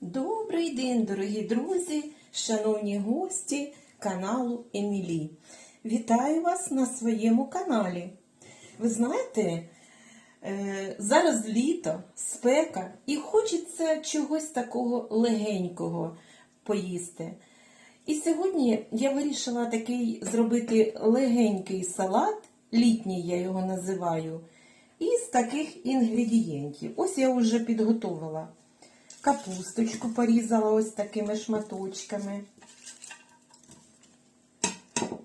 Добрий день, дорогі друзі, шановні гості каналу Емілі. Вітаю вас на своєму каналі. Ви знаєте, е, зараз літо, спека, і хочеться чогось такого легенького поїсти. І сьогодні я вирішила такий зробити легенький салат, літній я його називаю, із таких інгредієнтів. Ось я вже підготувала. Капусточку порізала ось такими шматочками.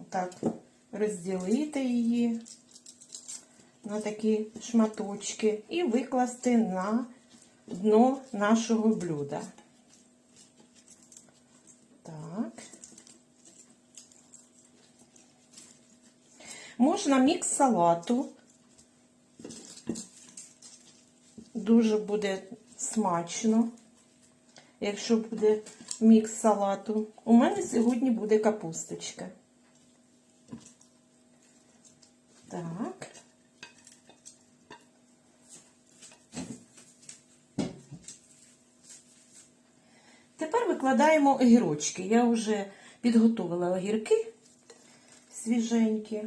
Так, розділити її на такі шматочки і викласти на дно нашого блюда. Так. Можна мікс салату. Дуже буде смачно, якщо буде мікс салату. У мене сьогодні буде капусточка. Так. Тепер викладаємо огірочки. Я вже підготувала огірки свіженькі.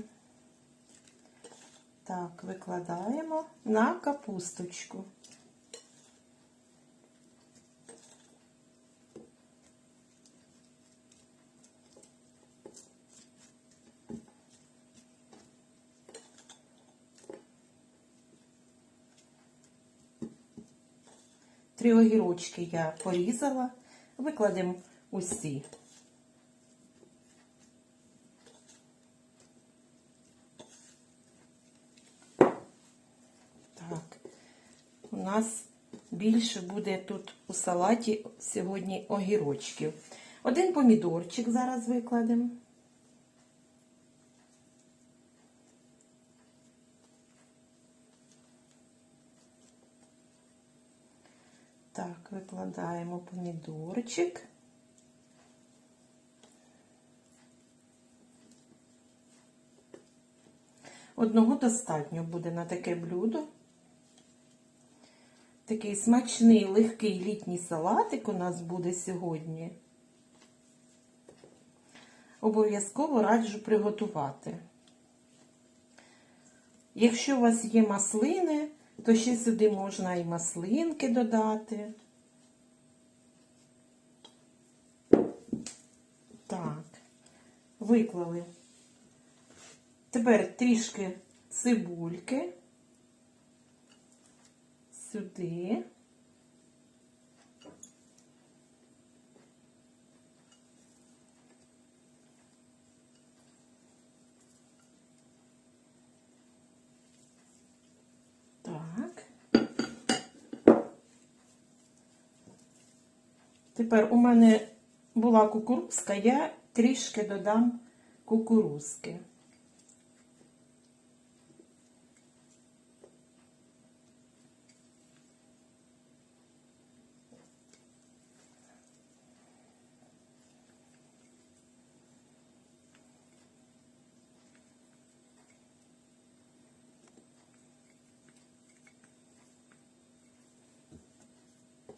Так, викладаємо на капусточку. Три огірочки я порізала, викладемо усі. Так, у нас більше буде тут у салаті сьогодні огірочків. Один помідорчик зараз викладемо. Так, викладаємо помідорчик. Одного достатньо буде на таке блюдо. Такий смачний, легкий літній салатик у нас буде сьогодні. Обов'язково раджу приготувати. Якщо у вас є маслини, то ще сюди можна і маслинки додати. Так, виклали. Тепер трішки цибульки сюди. Так. Тепер у мене була кукурузка, я трішки додам кукурузки.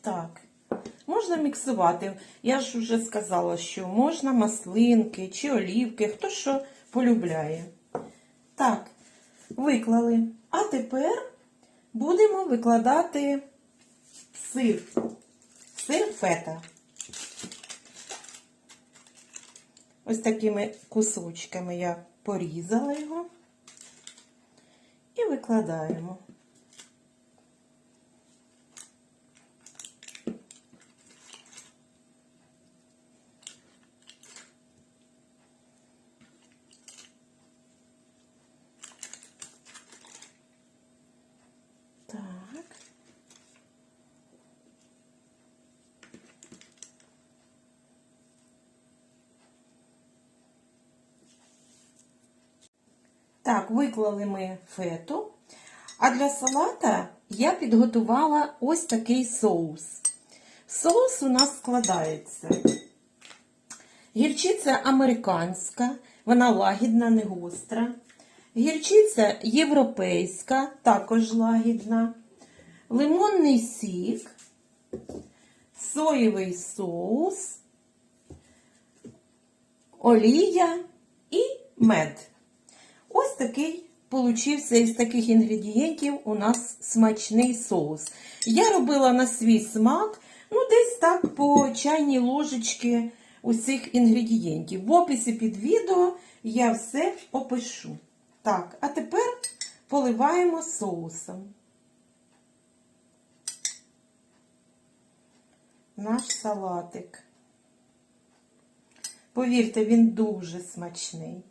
Так, можна міксувати. Я ж вже сказала, що можна маслинки чи олівки, хто що полюбляє. Так, виклали. А тепер будемо викладати сир. Сир фета. Ось такими кусочками я порізала його і викладаємо. Так, виклали ми фету. А для салата я підготувала ось такий соус. Соус у нас складається. Гірчиця американська, вона лагідна, не гостра. Гірчиця європейська, також лагідна. Лимонний сік, соєвий соус, олія і мед. Ось такий получився із таких інгредієнтів у нас смачний соус. Я робила на свій смак, ну десь так по чайній ложечки усіх інгредієнтів. В описі під відео я все опишу. Так, а тепер поливаємо соусом. Наш салатик. Повірте, він дуже смачний.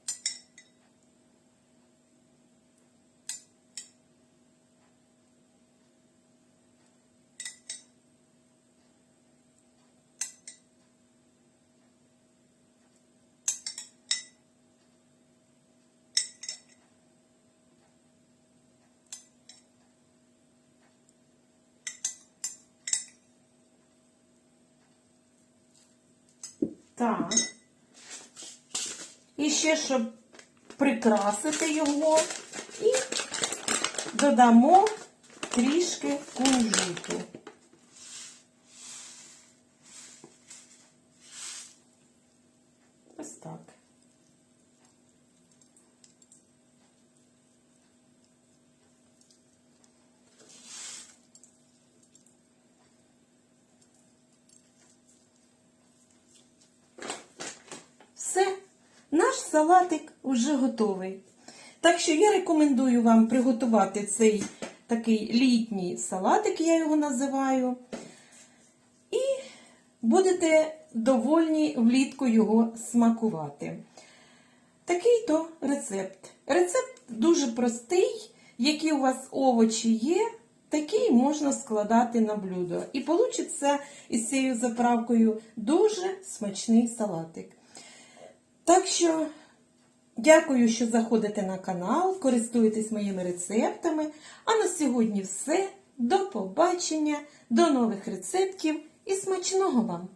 Так. І ще, щоб прикрасити його, і додамо трішки кунжуту. Ось так. Все, наш салатик вже готовий. Так що я рекомендую вам приготувати цей такий літній салатик, я його називаю. І будете довольні влітку його смакувати. Такий то рецепт. Рецепт дуже простий, які у вас овочі є, такий можна складати на блюдо. І получиться із цією заправкою дуже смачний салатик. Так що дякую, що заходите на канал, користуєтесь моїми рецептами. А на сьогодні все. До побачення, до нових рецептів і смачного вам!